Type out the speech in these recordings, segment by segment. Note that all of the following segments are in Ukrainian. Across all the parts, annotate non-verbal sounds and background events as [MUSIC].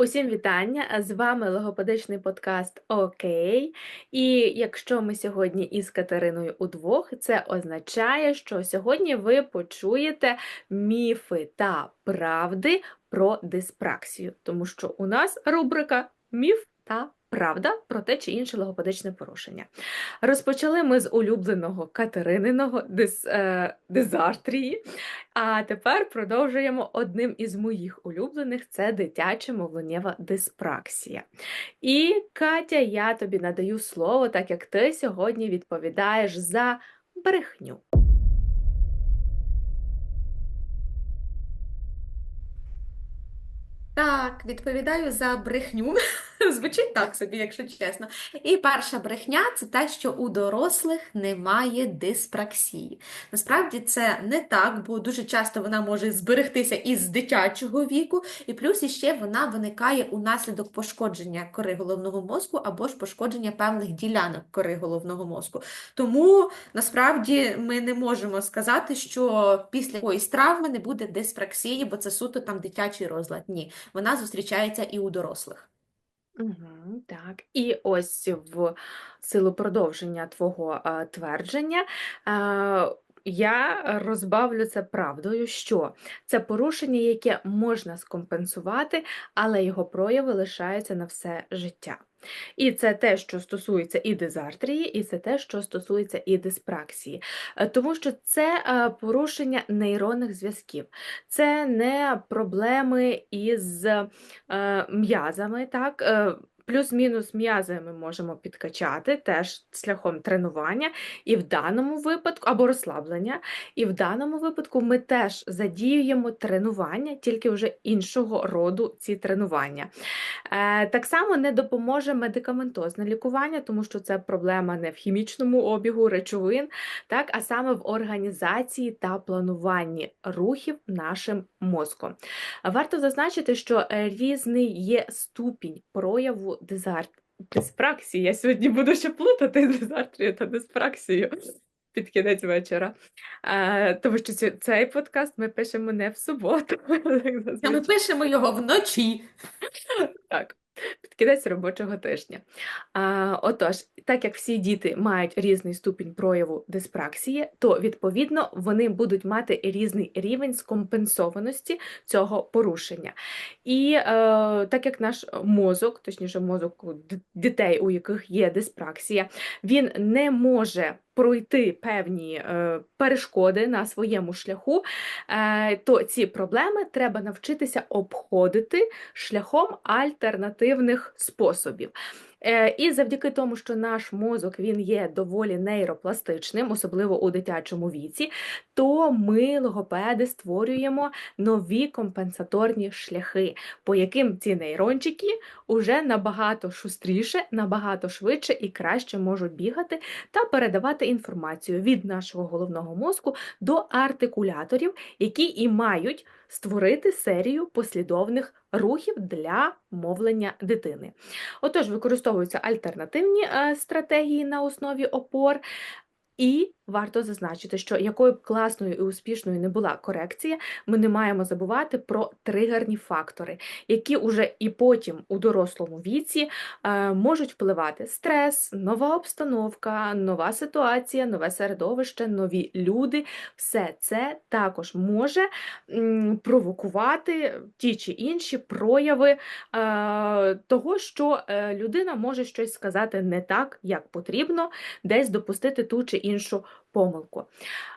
Усім вітання! З вами логопедичний подкаст Окей. І якщо ми сьогодні із Катериною удвох, це означає, що сьогодні ви почуєте міфи та правди про диспраксію, тому що у нас рубрика Міф та правда про те чи інше логопедичне порушення. Розпочали ми з улюбленого Катерининого дис, е, дизартрії, а тепер продовжуємо одним із моїх улюблених це дитяча мовленнєва диспраксія. І Катя, я тобі надаю слово, так як ти сьогодні відповідаєш за брехню. Так, відповідаю за брехню. [LAUGHS] Звучить так собі, якщо чесно. І перша брехня це те, що у дорослих немає диспраксії. Насправді це не так, бо дуже часто вона може зберегтися із дитячого віку, і плюс іще вона виникає унаслідок пошкодження кори головного мозку або ж пошкодження певних ділянок кори головного мозку. Тому насправді ми не можемо сказати, що після якоїсь травми не буде диспраксії, бо це суто там дитячий розлад. Ні, вона зустрічається і у дорослих. Угу, так, і ось в силу продовження твого е, твердження. е, я розбавлю це правдою, що це порушення, яке можна скомпенсувати, але його прояви лишаються на все життя. І це те, що стосується і дизартрії, і це те, що стосується і диспраксії. Е, Тому що це е, порушення нейронних зв'язків, це не проблеми із е, м'язами, так. Плюс-мінус м'язи ми можемо підкачати теж шляхом тренування, і в даному випадку, або розслаблення, і в даному випадку ми теж задіюємо тренування, тільки вже іншого роду ці тренування. Е, Так само не допоможе медикаментозне лікування, тому що це проблема не в хімічному обігу речовин, так, а саме в організації та плануванні рухів нашим мозком. Варто зазначити, що е, різний є ступінь прояву дизарт... диспраксії. Я сьогодні буду ще плутати дезартрію та диспраксію під кінець вечора. А, тому що цей подкаст ми пишемо не в суботу. [LAUGHS] ми пишемо його вночі. Так, під кінець робочого тижня. А, отож, так як всі діти мають різний ступінь прояву диспраксії, то відповідно вони будуть мати різний рівень скомпенсованості цього порушення. І е, так як наш мозок, точніше, мозок дітей, у яких є диспраксія, він не може пройти певні е, перешкоди на своєму шляху, е, то ці проблеми треба навчитися обходити шляхом альтернативних способів. Е, І завдяки тому, що наш мозок він є доволі нейропластичним, особливо у дитячому віці, то ми, логопеди, створюємо нові компенсаторні шляхи, по яким ці нейрончики уже набагато шустріше, набагато швидше і краще можуть бігати та передавати інформацію від нашого головного мозку до артикуляторів, які і мають створити серію послідовних рухів для мовлення дитини. Отож, використовуються альтернативні е, стратегії на основі опор. І варто зазначити, що якою б класною і успішною не була корекція, ми не маємо забувати про тригерні фактори, які уже і потім у дорослому віці е, можуть впливати стрес, нова обстановка, нова ситуація, нове середовище, нові люди. Все це також може провокувати ті чи інші прояви е, того, що е, людина може щось сказати не так, як потрібно, десь допустити ту чи іншу помилку.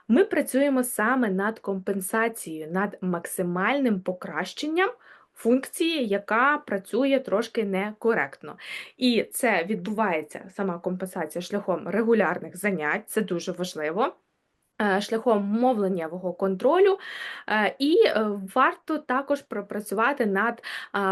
Ми працюємо саме над компенсацією, над максимальним покращенням функції, яка працює трошки некоректно. І це відбувається сама компенсація шляхом регулярних занять, це дуже важливо. Е, Шляхом мовленнєвого контролю, е, і е, варто також пропрацювати над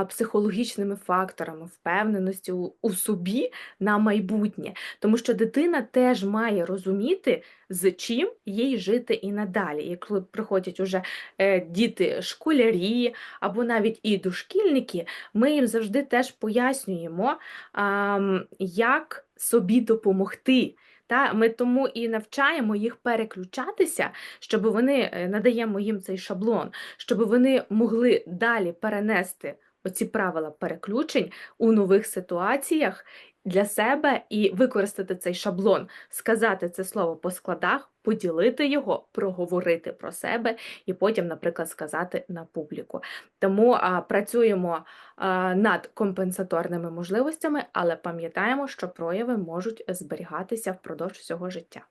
психологічними факторами впевненості у, собі на майбутнє, тому що дитина теж має розуміти, з чим їй жити і надалі. Коли приходять уже діти школярі або навіть і дошкільники, ми їм завжди теж пояснюємо, як собі допомогти. Та ми тому і навчаємо їх переключатися, щоб вони е, надаємо їм цей шаблон, щоб вони могли далі перенести оці правила переключень у нових ситуаціях для себе і використати цей шаблон, сказати це слово по складах, поділити його, проговорити про себе і потім, наприклад, сказати на публіку. Тому а, працюємо а, над компенсаторними можливостями, але пам'ятаємо, що прояви можуть зберігатися впродовж всього життя.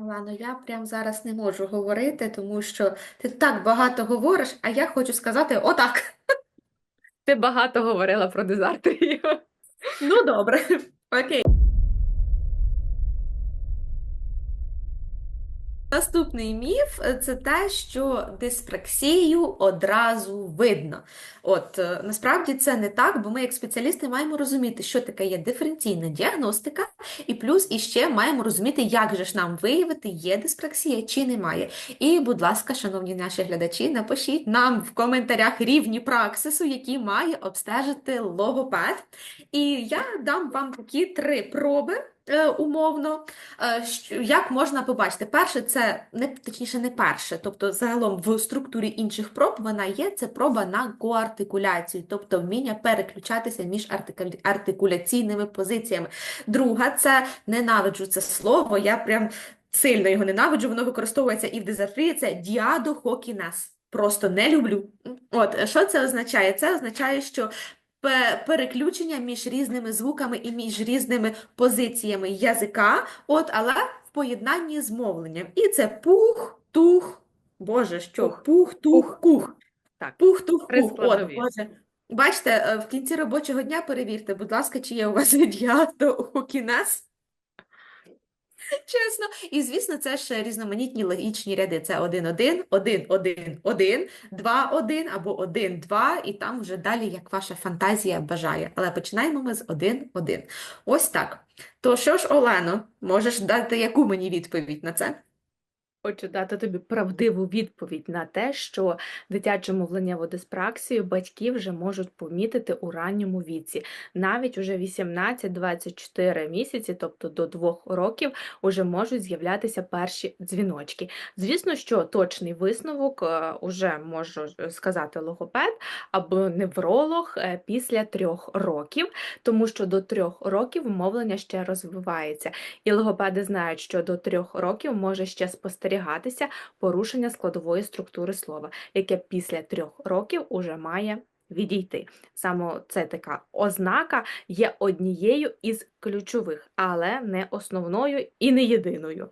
Олено, я прям зараз не можу говорити, тому що ти так багато говориш, а я хочу сказати отак. [LAUGHS] Ти багато говорила про дизартерію. Ну, добре. Окей. Наступний міф е, це те, що дисфраксію одразу видно. От е, насправді це не так, бо ми, як спеціалісти, маємо розуміти, що таке є диференційна діагностика, і плюс іще маємо розуміти, як же ж нам виявити, є дисфраксія чи немає. І, будь ласка, шановні наші глядачі, напишіть нам в коментарях рівні праксису, які має обстежити логопед. І я дам вам такі три проби. Е, Умовно, Е, Як можна побачити? Перше, це не точніше, не перше. Тобто, загалом в структурі інших проб вона є. Це проба на коартикуляцію, тобто вміння переключатися між артикуляційними позиціями. Друга це ненавиджу це слово. Я прям сильно його ненавиджу. Воно використовується і в дизартрії. Це діадохокінез. Просто не люблю. От що це означає? Це означає, що переключення між різними звуками і між різними позиціями язика, от, але в поєднанні з мовленням. І це пух, тух, Боже, що? Пух. Пух, тух, кух. Так, Пух, тух, кух. От. Боже. Бачите, е, в кінці робочого дня перевірте, будь ласка, чи є у вас [LAUGHS] діатохокінез. Чесно. І, звісно, це ж різноманітні логічні ряди. Це 1-1, 1-1-1, 2-1 або 1-2, і там вже далі, як ваша фантазія бажає. Але починаємо ми з 1-1. Ось так. То що ж, Олено, можеш дати яку мені відповідь на це? Хочу дати тобі правдиву відповідь на те, що дитячу мовленнєву диспраксію батьки вже можуть помітити у ранньому віці. Навіть уже 18-24 місяці, тобто до 2 років, уже можуть з'являтися перші дзвіночки. Звісно, що точний висновок е, уже може сказати логопед або невролог е, після 3 років, тому що до 3 років мовлення ще розвивається. І логопеди знають, що до 3 років може ще спостерігатися порушення складової структури слова, яке після трьох років уже має відійти. Саме це така ознака є однією із ключових, але не основною і не єдиною.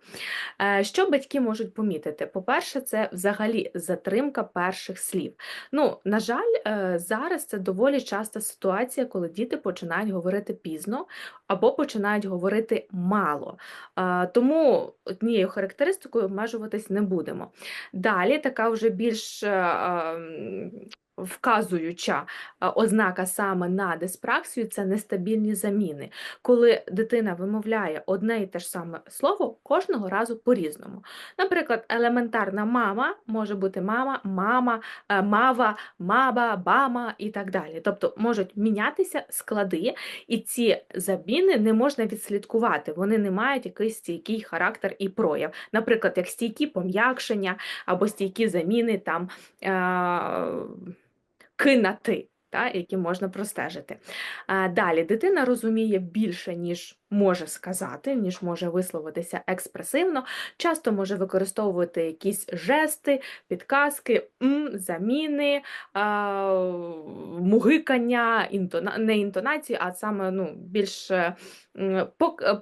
Е, Що батьки можуть помітити? По-перше, це взагалі затримка перших слів. Ну, на жаль, е, зараз це доволі часта ситуація, коли діти починають говорити пізно або починають говорити мало. Е, Тому однією характеристикою обмежуватись не будемо. Далі така вже більш ем, вказуюча ознака саме на диспраксію це нестабільні заміни, коли дитина вимовляє одне і те ж саме слово кожного разу по-різному. Наприклад, елементарна мама може бути мама, мама, е, мава, маба, бама і так далі. Тобто можуть мінятися склади, і ці заміни не можна відслідкувати, вони не мають якийсь стійкий характер і прояв. Наприклад, як стійкі пом'якшення або стійкі заміни там е- ки на ти. Та, які можна простежити. Далі дитина розуміє більше, ніж може сказати, ніж може висловитися експресивно, часто може використовувати якісь жести, підказки, м, заміни, а, мугикання, інтона... не інтонації, а саме ну, більш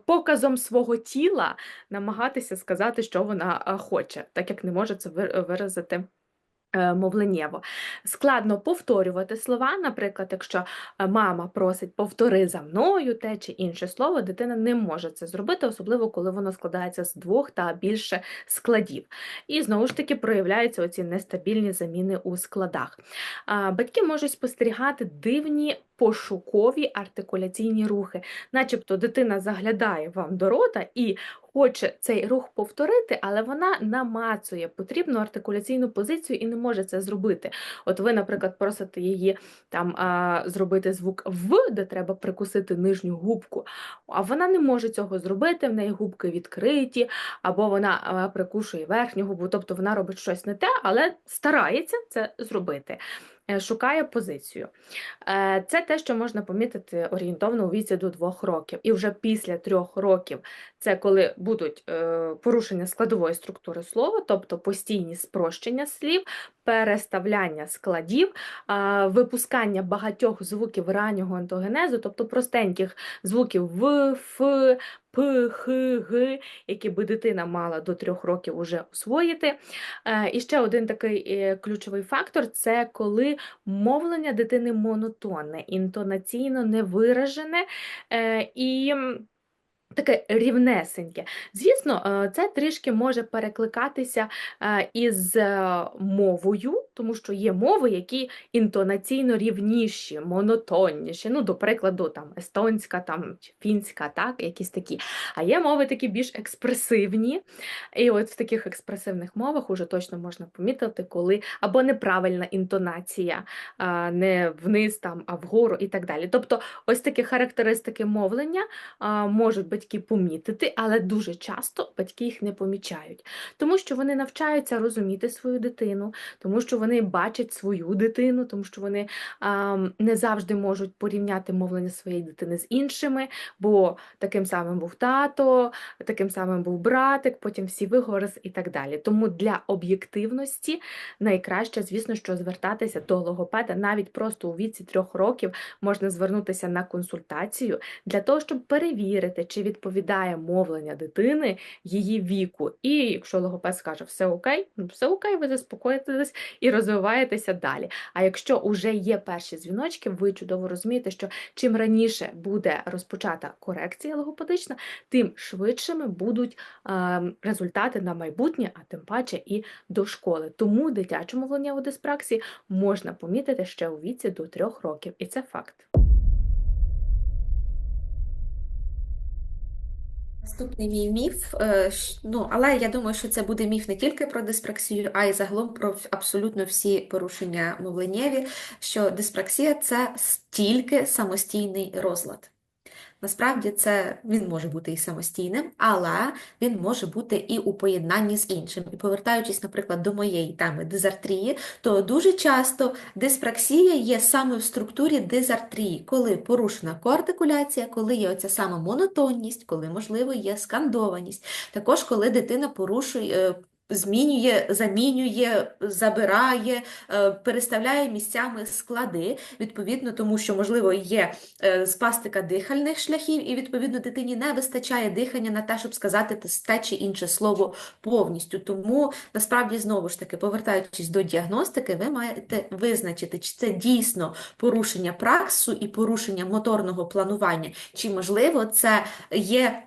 показом свого тіла намагатися сказати, що вона хоче, так як не може це виразити мовленнєво. Складно повторювати слова, наприклад, якщо е, мама просить повтори за мною те чи інше слово, дитина не може це зробити, особливо коли воно складається з двох та більше складів. І знову ж таки проявляються оці нестабільні заміни у складах. Батьки можуть спостерігати дивні пошукові артикуляційні рухи, начебто дитина заглядає вам до рота і хоче цей рух повторити, але вона намацує потрібну артикуляційну позицію і не може це зробити. От ви, наприклад, просите її там а, зробити звук В, де треба прикусити нижню губку, а вона не може цього зробити, в неї губки відкриті, або вона прикушує верхню губу, тобто вона робить щось не те, але старається це зробити. е, шукає позицію. Е, Це те, що можна помітити орієнтовно у віці до двох років. І вже після трьох років це коли будуть е, порушення складової структури слова, тобто постійні спрощення слів, переставляння складів, випускання багатьох звуків раннього ентогенезу, тобто простеньких звуків в, ф, п, х, г, які би дитина мала до трьох років уже освоїти. Е, І ще один такий е, ключовий фактор це коли мовлення дитини монотонне, інтонаційно невиражене і. Таке рівнесеньке. Звісно, е, це трішки може перекликатися е, із е, мовою, тому що є мови, які інтонаційно рівніші, монотонніші. Ну, до прикладу, там естонська, там фінська, так, якісь такі. А є мови такі більш експресивні. І от в таких експресивних мовах уже точно можна помітити, коли або неправильна інтонація, не вниз там, а вгору і так далі. Тобто, ось такі характеристики мовлення можуть батьки помітити, але дуже часто батьки їх не помічають, тому що вони навчаються розуміти свою дитину, тому що вони бачать свою дитину, тому що вони а, не завжди можуть порівняти мовлення своєї дитини з іншими, бо таким самим був тато, таким самим був братик, потім всі вигорз і так далі. Тому для об'єктивності найкраще, звісно, що звертатися до логопеда навіть просто у віці трьох років можна звернутися на консультацію для того, щоб перевірити, чи відповідає мовлення дитини її віку. І якщо логопед скаже все окей, ну все окей, ви заспокоїтесь і розвиваєтеся далі. А якщо вже є перші дзвіночки, ви чудово розумієте, що чим раніше буде розпочата корекція логопедична, тим швидшими будуть е, результати на майбутнє, а тим паче і до школи. Тому дитячу мовлення у диспраксії можна помітити ще у віці до трьох років, і це факт. Наступний мій міф, е, ну, але я думаю, що це буде міф не тільки про диспраксію, а й загалом про абсолютно всі порушення мовленнєві, що диспраксія це тільки самостійний розлад. Насправді це він може бути і самостійним, але він може бути і у поєднанні з іншим. І повертаючись, наприклад, до моєї теми дизартрії, то дуже часто диспраксія є саме в структурі дизартрії, коли порушена коартикуляція, коли є оця сама монотонність, коли, можливо, є скандованість. Також, коли дитина порушує. Змінює, замінює, забирає, е, переставляє місцями склади, відповідно, тому що, можливо, є е, спастика дихальних шляхів, і, відповідно, дитині не вистачає дихання на те, щоб сказати те чи інше слово повністю. Тому, насправді, знову ж таки, повертаючись до діагностики, ви маєте визначити, чи це дійсно порушення праксу і порушення моторного планування, чи, можливо, це є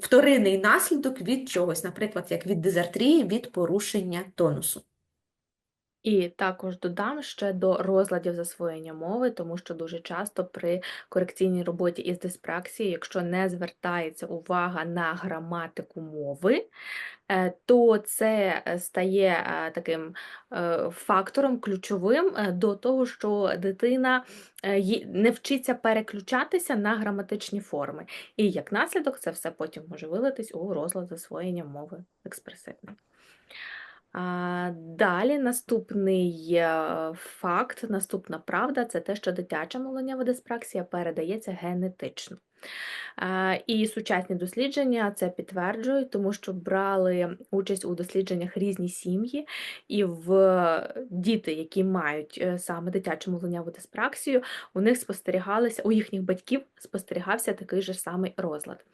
вторинний наслідок від чогось, наприклад, як від дизартрії, від порушення тонусу. І також додам ще до розладів засвоєння мови, тому що дуже часто при корекційній роботі із диспраксією, якщо не звертається увага на граматику мови, е, то це е, стає е, таким фактором ключовим до того, що дитина не вчиться переключатися на граматичні форми. І як наслідок це все потім може вилитись у розлад засвоєння мови експресивної. Далі наступний е, факт, наступна правда це те, що дитяча мовленнєва диспраксія передається генетично. А, І сучасні дослідження це підтверджують, тому що брали участь у дослідженнях різні сім'ї, і в діти, які мають е, саме дитячу мовленнєву диспраксію, у них спостерігалися, у їхніх батьків спостерігався такий же самий розлад.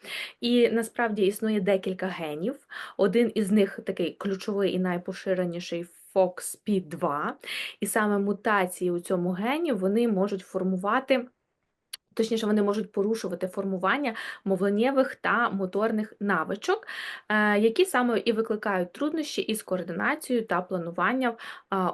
І насправді існує декілька генів. Один із них такий ключовий і найпоширеніший FOXP2, і саме мутації у цьому гені вони можуть формувати. Точніше, вони можуть порушувати формування мовленнєвих та моторних навичок, е, які саме і викликають труднощі із координацією та плануванням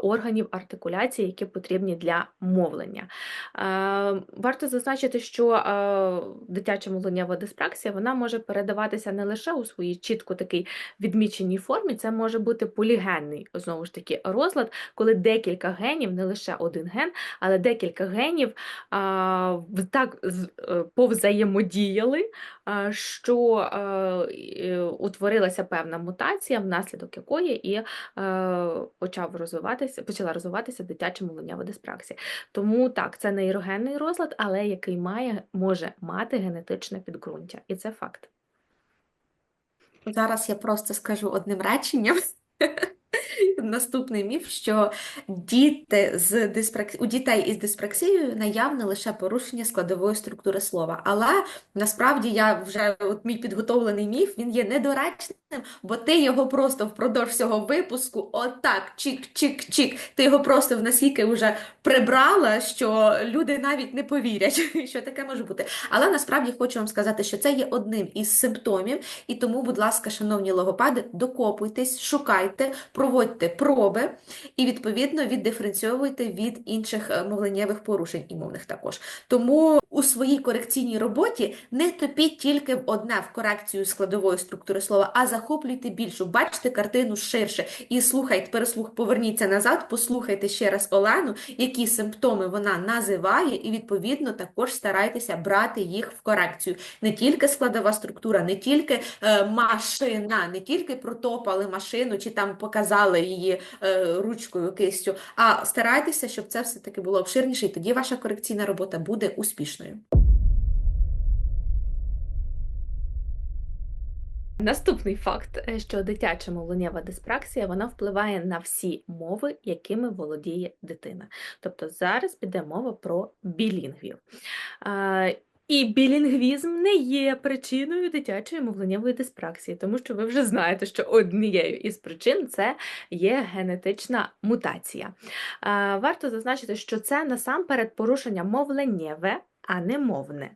органів артикуляції, які потрібні для мовлення. Е, Варто зазначити, що е, дитяча мовленнєва диспраксія вона може передаватися не лише у своїй чітко такій відміченій формі, це може бути полігенний знову ж таки розлад, коли декілька генів, не лише один ген, але декілька генів так повзаємодіяли, що е, е, утворилася певна мутація, внаслідок якої і е, почав розвиватися, почала розвиватися дитяча мовленнєва диспраксія. Тому так, це нейрогенний розлад, але який має, може мати генетичне підґрунтя. І це факт. Зараз я просто скажу одним реченням. [LAUGHS] [LAUGHS] Наступний міф, що діти з диспрак... у дітей із диспраксією наявне лише порушення складової структури слова. Але насправді я вже от мій підготовлений міф, він є недоречним, бо ти його просто впродовж всього випуску, отак, чик-чик-чик, ти його просто в наскільки вже прибрала, що люди навіть не повірять, [LAUGHS] що таке може бути. Але насправді хочу вам сказати, що це є одним із симптомів, і тому, будь ласка, шановні логопеди, докопуйтесь, шукайте, проводьте проби і, відповідно, віддиференціовуйте від інших е, мовленнєвих порушень і мовних також. Тому у своїй корекційній роботі не топіть тільки в одне в корекцію складової структури слова, а захоплюйте більшу, бачите картину ширше і слухайте, переслух, поверніться назад, послухайте ще раз Олену, які симптоми вона називає, і відповідно також старайтеся брати їх в корекцію. Не тільки складова структура, не тільки е, машина, не тільки протопали машину чи там показали її е, ручкою кистю, а старайтеся, щоб це все-таки було обширніше, і тоді ваша корекційна робота буде успішною. Наступний факт, е, що дитяча мовленнєва диспраксія вона впливає на всі мови, якими володіє дитина. Тобто зараз піде мова про білінгвів. І білінгвізм не є причиною дитячої мовленнєвої диспраксії, тому що ви вже знаєте, що однією із причин це є генетична мутація. Варто зазначити, що це насамперед порушення мовленнєве, а не мовне.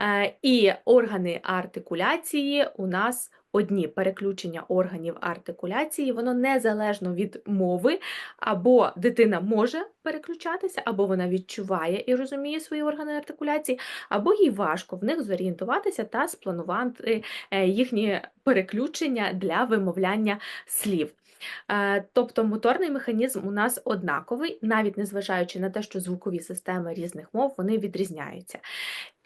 Е, І органи артикуляції у нас одні переключення органів артикуляції, воно незалежно від мови, або дитина може переключатися, або вона відчуває і розуміє свої органи артикуляції, або їй важко в них зорієнтуватися та спланувати е, їхні переключення для вимовляння слів. Е, Тобто моторний механізм у нас однаковий, навіть незважаючи на те, що звукові системи різних мов вони відрізняються.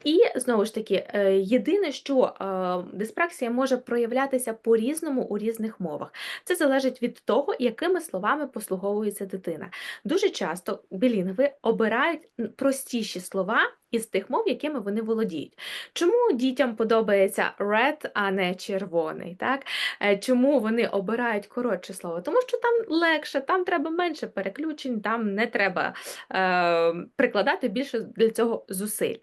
І знову ж таки, е, єдине, що е, диспраксія може проявлятися по-різному у різних мовах. Це залежить від того, якими словами послуговується дитина. Дуже часто білінгви обирають простіші слова із тих мов, якими вони володіють. Чому дітям подобається red, а не червоний? Так? Е, Чому вони обирають коротше слово? Тому що там легше, там треба менше переключень, там не треба е, прикладати більше для цього зусиль.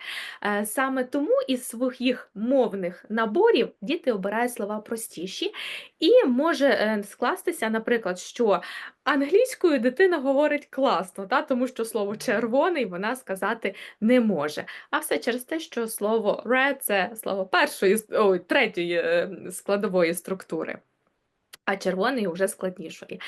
Саме тому із своїх мовних наборів діти обирають слова простіші, і може е, скластися, наприклад, що англійською дитина говорить класно, та, тому що слово червоний вона сказати не може. А все через те, що слово red – це слово першої, ой, третьої е, складової структури. А червоний вже складнішої.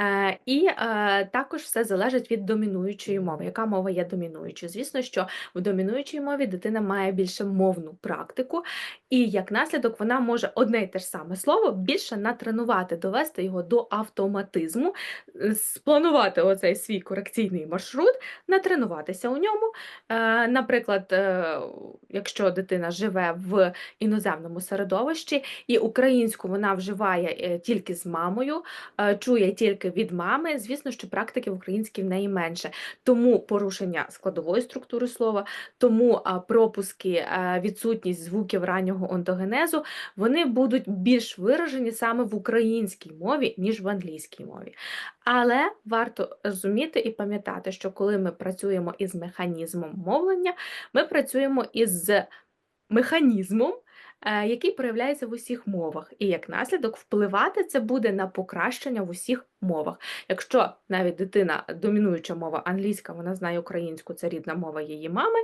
Е, і е, також все залежить від домінуючої мови. Яка мова є домінуючою? Звісно, що в домінуючій мові дитина має більше мовну практику, і як наслідок вона може одне й те ж саме слово більше натренувати, довести його до автоматизму, е, спланувати оцей свій корекційний маршрут, натренуватися у ньому. Е, Наприклад, е, якщо дитина живе в іноземному середовищі і українську вона вживає е, тільки з мамою, е, чує тільки від мами, звісно, що практики в українській в неї менше. Тому порушення складової структури слова, тому пропуски, е, відсутність звуків раннього онтогенезу, вони будуть більш виражені саме в українській мові, ніж в англійській мові. Але варто розуміти і пам'ятати, що коли ми працюємо із механізмом мовлення, ми працюємо із механізмом, який проявляється в усіх мовах, і як наслідок впливати це буде на покращення в усіх мовах. Якщо навіть дитина домінуюча мова англійська, вона знає українську, це рідна мова її мами,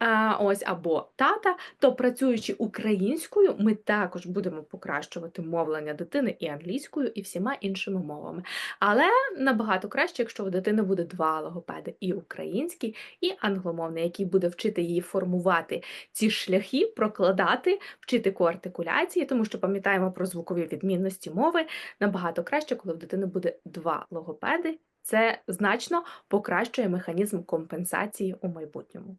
е, ось або тата, то працюючи українською, ми також будемо покращувати мовлення дитини і англійською, і всіма іншими мовами. Але набагато краще, якщо у дитини буде два логопеди: і український, і англомовний, який буде вчити її формувати ці шляхи, прокладати, вчити коартикуляції, тому що пам'ятаємо про звукові відмінності мови. Набагато краще, коли в дитини буде два логопеди. Це значно покращує механізм компенсації у майбутньому.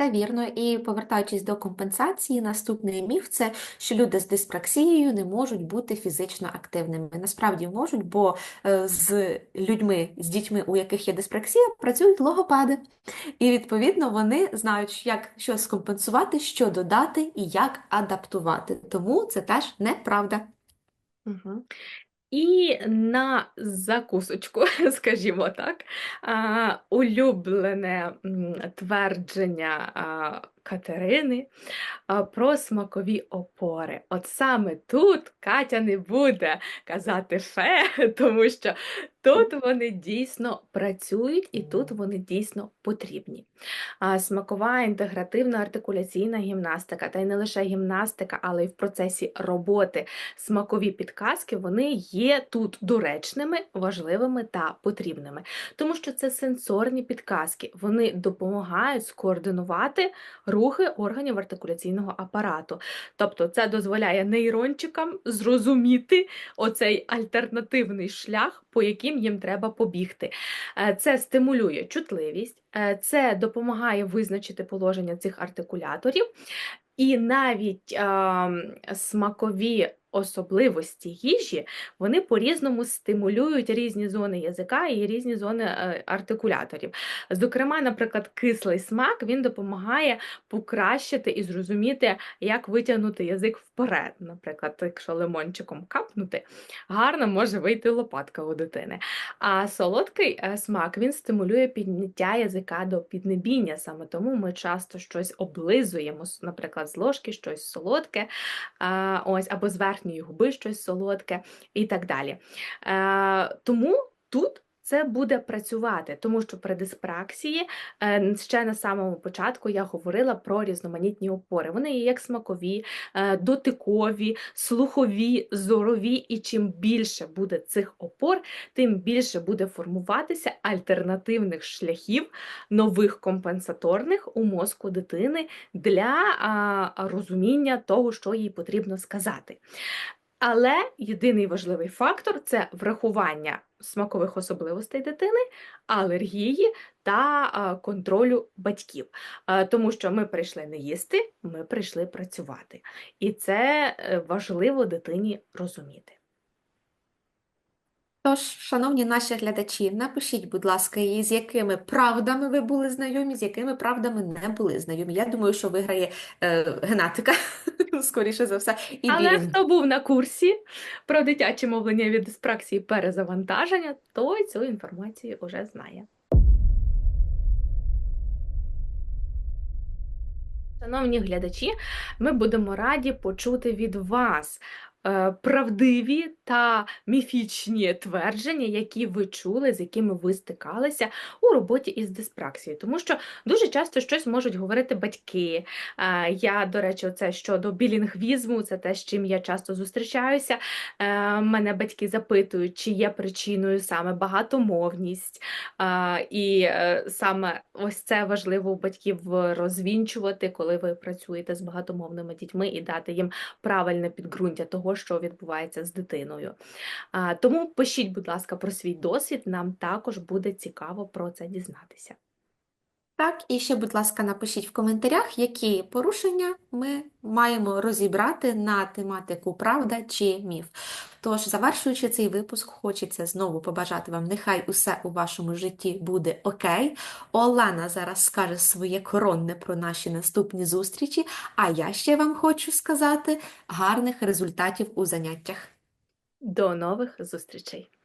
Це вірно. І повертаючись до компенсації, наступний міф це, що люди з диспраксією не можуть бути фізично активними. Насправді можуть, бо е, з людьми, з дітьми, у яких є диспраксія, працюють логопеди. І відповідно вони знають, як що скомпенсувати, що додати і як адаптувати. Тому це теж неправда. Угу. І на закусочку, [LAUGHS] скажімо так, улюблене твердження Катерини про смакові опори. От саме тут Катя не буде казати фе, [LAUGHS] тому що тут вони дійсно працюють і тут вони дійсно потрібні. Смакова інтегративна артикуляційна гімнастика, та й не лише гімнастика, але й в процесі роботи смакові підказки вони є тут доречними, важливими та потрібними, тому що це сенсорні підказки. Вони допомагають скоординувати рухи органів артикуляційного апарату. Тобто, це дозволяє нейрончикам зрозуміти оцей альтернативний шлях, по яким їм треба побігти. Е, Це стимулює чутливість, е, це допомагає визначити положення цих артикуляторів, і навіть е, смакові особливості їжі вони по-різному стимулюють різні зони язика і різні зони е, артикуляторів. Зокрема, наприклад, кислий смак він допомагає покращити і зрозуміти, як витягнути язик вперед. Наприклад, якщо лимончиком капнути, гарно може вийти лопатка у дитини. А солодкий е, смак він стимулює підняття язика до піднебіння. Саме тому ми часто щось облизуємо, наприклад, з ложки щось солодке, ось, або з верхньої губи щось солодке і так далі. Е, Тому тут. Це буде працювати, тому що при диспраксії е, ще на самому початку я говорила про різноманітні опори. Вони є як смакові, е, дотикові, слухові, зорові, і чим більше буде цих опор, тим більше буде формуватися альтернативних шляхів нових компенсаторних у мозку дитини для розуміння того, що їй потрібно сказати. Але єдиний важливий фактор це врахування смакових особливостей дитини, алергії та контролю батьків. Тому що ми прийшли не їсти, ми прийшли працювати. І це е, важливо дитині розуміти. Тож, шановні наші глядачі, напишіть, будь ласка, і з якими правдами ви були знайомі, з якими правдами не були знайомі. Я думаю, що виграє е, генетика, [LAUGHS] скоріше за все, і Але білінг. хто був на курсі про дитяче мовлення від диспраксії перезавантаження, той цю інформацію вже знає. Шановні глядачі, ми будемо раді почути від вас правдиві та міфічні твердження, які ви чули, з якими ви стикалися у роботі із диспраксією. Тому що дуже часто щось можуть говорити батьки. Е, Я, до речі, це щодо білінгвізму, це те, з чим я часто зустрічаюся. Е, Мене батьки запитують, чи є причиною саме багатомовність. І е, саме ось це важливо у батьків е, розвінчувати, коли ви працюєте з багатомовними дітьми і дати їм правильне підґрунтя того, що відбувається з дитиною. Тому пишіть, будь ласка, про свій досвід, нам також буде цікаво про це дізнатися. Так, і ще, будь ласка, напишіть в коментарях, які порушення ми маємо розібрати на тематику правда чи міф. Тож, завершуючи цей випуск, хочеться знову побажати вам, нехай усе у вашому житті буде окей. Олена зараз скаже своє коронне про наші наступні зустрічі, а я ще вам хочу сказати гарних результатів у заняттях. До нових зустрічей!